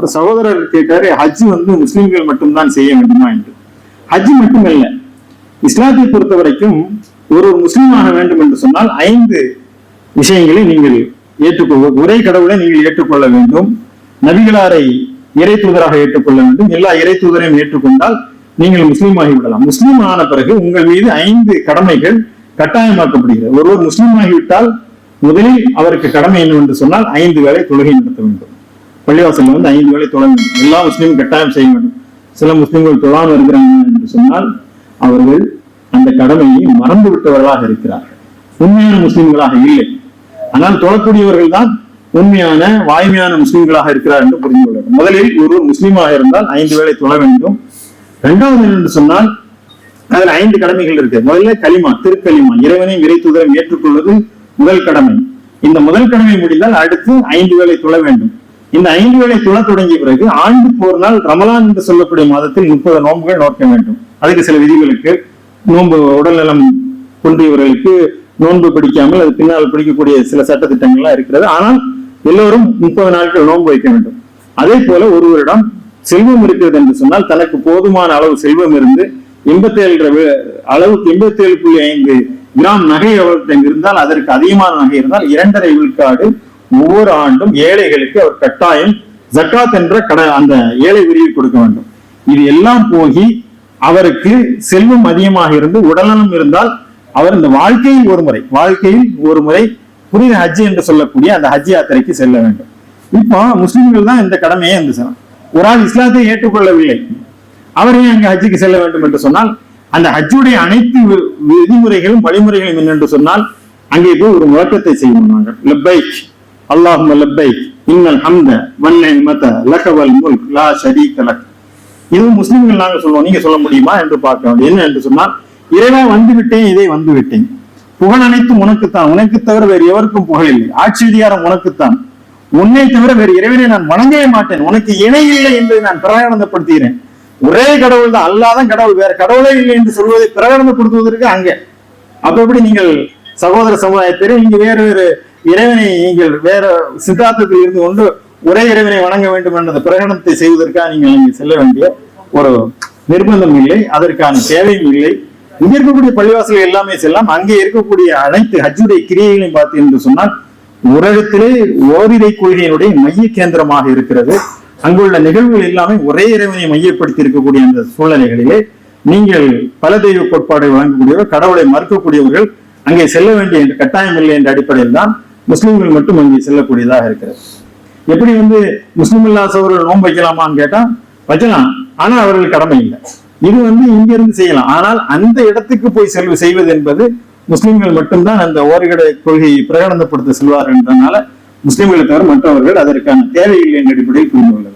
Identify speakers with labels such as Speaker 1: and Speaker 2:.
Speaker 1: ஒரு சகோதரர் கேட்டாரு ஹஜ் வந்து முஸ்லிம்கள் மட்டும்தான் செய்ய வேண்டுமா என்று. ஹஜ் மட்டுமல்ல இஸ்லாத்தை பொறுத்த வரைக்கும் ஒரு ஒரு முஸ்லீமாக வேண்டும் என்று சொன்னால் ஐந்து விஷயங்களை நீங்கள் ஏற்றுக்கொள்ள ஒரே கடவுளை நீங்கள் ஏற்றுக்கொள்ள வேண்டும். நபிகளாரை இறை தூதராக ஏற்றுக்கொள்ள வேண்டும். எல்லா இறை தூதரையும் ஏற்றுக்கொண்டால் நீங்கள் முஸ்லீம் ஆகிவிடலாம். முஸ்லீம் ஆன பிறகு உங்கள் மீது ஐந்து கடமைகள் கட்டாயமாக்கப்படுகிறது. ஒருவர் முஸ்லீம் ஆகிவிட்டால் முதலில் அவருக்கு கடமை என்னவென்று சொன்னால் ஐந்து வேலை தொழுகை நடத்த வேண்டும். பள்ளிவாசல்ல வந்து ஐந்து வேளை தொழ வேண்டும். எல்லா முஸ்லீமும் கட்டாயம் செய்ய வேண்டும். சில முஸ்லிம்கள் தொழாமல் இருக்கிறாங்க என்று சொன்னால் அவர்கள் அந்த கடமையை மறந்து விட்டவர்களாக இருக்கிறார்கள். உண்மையான முஸ்லிம்களாக இல்லை. ஆனால் தொழக்கூடியவர்கள் தான் உண்மையான வாய்மையான முஸ்லிம்களாக இருக்கிறார் என்று புரிந்து கொள்ள முதலில் ஒருவர் முஸ்லீமாக இருந்தால் ஐந்து வேளை தொழ வேண்டும். இரண்டாவது என்று சொன்னால் அதில் ஐந்து கடமைகள் இருக்கு. முதல்ல களிமா திருக்களிமா. இறைவனை விரை தூதரம் ஏற்றுக்கொள்வது முதல் கடமை. இந்த முதல் கடமை முடிந்தால் அடுத்து ஐந்து வேளை தொழ வேண்டும். இந்த ஐந்து வேளை தொழ தொடங்கிய பிறகு ஆண்டுக்கு ஒரு நாள் ரமலான் என்று சொல்லக்கூடிய மாதத்தில் முப்பது நோன்புகள் நோக்க வேண்டும். அதுக்கு சில விதிகளுக்கு நோன்பு உடல்நலம் குன்றியவர்களுக்கு நோன்பு பிடிக்காமல் அது பின்னால் பிடிக்கக்கூடிய சில சட்டத்திட்டங்கள்லாம் இருக்கிறது. ஆனால் எல்லோரும் முப்பது நாட்கள் நோன்பு வைக்க வேண்டும். அதே போல ஒருவரிடம் செல்வம் இருக்கிறது என்று சொன்னால் தனக்கு போதுமான அளவு செல்வம் இருந்து எண்பத்தி ஏழு அளவுக்கு எண்பத்தி ஏழு புள்ளி ஐந்து கிராம் நகை அவர்கிட்ட இருந்தால் அதற்கு அதிகமான நகை இருந்தால் இரண்டரை விழுக்காடு ஒவ்வொரு ஆண்டும் ஏழைகளுக்கு அவர் கட்டாயம் ஜக்காத் என்ற கட அந்த ஏழை விரிவு கொடுக்க வேண்டும். இது எல்லாம் போகி அவருக்கு செல்வம் அதிகமாக இருந்து உடல்நலம் இருந்தால் அவர் இந்த வாழ்க்கையில் ஒரு முறை வாழ்க்கையில் ஒரு முறை புனித ஹஜ் என்று சொல்லக்கூடிய அந்த ஹஜ் யாத்திரைக்கு செல்ல வேண்டும். இப்போ முஸ்லிம்கள் தான் இந்த கடமையே வந்து ஒரு ஆள் இஸ்லாத்தை ஏற்றுக்கொள்ளவில்லை. அவரே ஏன் அங்க ஹஜ்ஜுக்கு செல்ல வேண்டும் என்று சொன்னால் அந்த ஹஜ்ஜுடைய அனைத்து வி- விதிமுறைகளும் வழிமுறைகளும் என்னென்று சொன்னால் அங்கே போய் ஒரு முழக்கத்தை செய்யணும் நாங்கள். லப்பைக். அல்லாஹும் லப்பைக் இன்னல் ஹம்த மத லகவல் முல்க் லா ஷரீக லக் இது முஸ்லிம்கள் நாங்க சொல்லுவோம். நீங்க சொல்ல முடியுமா என்று பார்க்க வேண்டும். என்ன என்று சொன்னால் இறைவா வந்து விட்டேன் இதை வந்து விட்டேன். புகழ் அனைத்தும் உனக்குத்தான். உனக்கு தவிர வேறு எவருக்கும் புகழ் இல்லை. ஆட்சி அதிகாரம் உனக்குத்தான். உன்னை தவிர வேறு இறைவனை நான் வணங்கவே மாட்டேன். உனக்கு இணை இல்லை என்பதை நான் பிரகடனப்படுத்துகிறேன் ஒரே கடவுள் தான். அல்லாதான் கடவுள். வேற கடவுளே இல்லை என்று சொல்வதை பிரகடனப்படுத்துவதற்கு அங்க. அப்ப எப்படி நீங்கள் சகோதர சமுதாயத்திலே நீங்க வேறு வேறு இறைவனை நீங்கள் வேற சித்தாந்தத்தில் இருந்து கொண்டு ஒரே இறைவனை வணங்க வேண்டும் என்ற பிரகடனத்தை செய்வதற்காக நீங்கள் அங்கே செல்ல வேண்டிய ஒரு நிர்பந்தம் இல்லை. அதற்கான தேவையும் இல்லை. இங்க இருக்கக்கூடிய பள்ளிவாசல்கள் எல்லாமே செல்லாம் அங்கே இருக்கக்கூடிய அனைத்து ஹஜ்ஜுடைய கிரியைகளையும் பார்த்து என்று சொன்னால் உலகத்திலே ஓரிரை கொள்கையினுடைய மைய கேந்திரமாக இருக்கிறது. அங்குள்ள நிகழ்வுகள் எல்லாமே ஒரே இறைவனை மையப்படுத்தி இருக்கக்கூடிய அந்த சூழ்நிலைகளிலே நீங்கள் பல தெய்வ கோட்பாடை வழங்கக்கூடியவர் கடவுளை மறுக்கக்கூடியவர்கள் அங்கே செல்ல வேண்டிய என்ற கட்டாயம் இல்லை என்ற அடிப்படையில் தான் முஸ்லிம்கள் மட்டும் அங்கே செல்லக்கூடியதாக இருக்கிறது. எப்படி வந்து முஸ்லிம் இல்லாதவர்கள் நோன்பு வைக்கலாமான்னு கேட்டா வைக்கலாம். ஆனா அவர்கள் கடமை இல்லை. இது வந்து இங்க இருந்து செய்யலாம். ஆனால் அந்த இடத்துக்கு போய் செல்வ செய்வது என்பது முஸ்லிம்கள் மட்டும்தான் அந்த ஓரிகட கொள்கையை பிரகடனப்படுத்த செல்வார்கள் என்றனால முஸ்லிம்களை தவிர மற்றவர்கள் அதற்கான தேவையில்லை என்ற அடிப்படையில் புரிந்து கொள்ள